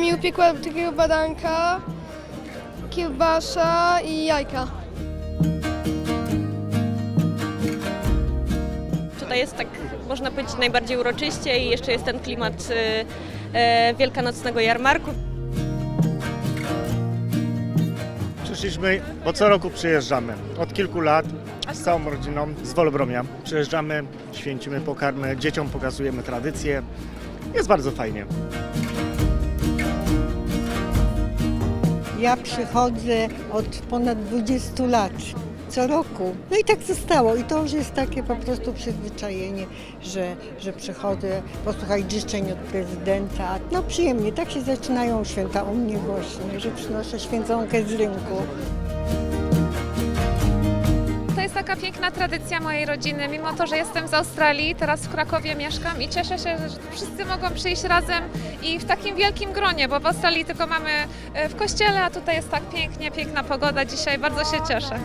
mi upiekła takiego badanka, kiełbasa i jajka. Tutaj jest tak, można powiedzieć, najbardziej uroczyście i jeszcze jest ten klimat y, e, wielkanocnego jarmarku. Przyszliśmy, bo co roku przyjeżdżamy. Od kilku lat z całą rodziną z Wolobromia. Przyjeżdżamy, święcimy pokarmy, dzieciom pokazujemy tradycje. Jest bardzo fajnie. Ja przychodzę od ponad 20 lat, co roku. No i tak zostało. I to już jest takie po prostu przyzwyczajenie, że, że przychodzę posłuchać życzeń od prezydenta. No przyjemnie, tak się zaczynają święta u mnie właśnie, że przynoszę święconkę z rynku. Taka piękna tradycja mojej rodziny. Mimo to, że jestem z Australii, teraz w Krakowie mieszkam i cieszę się, że wszyscy mogą przyjść razem i w takim wielkim gronie, bo w Australii tylko mamy e, w kościele, a tutaj jest tak pięknie, piękna pogoda dzisiaj. Bardzo się cieszę.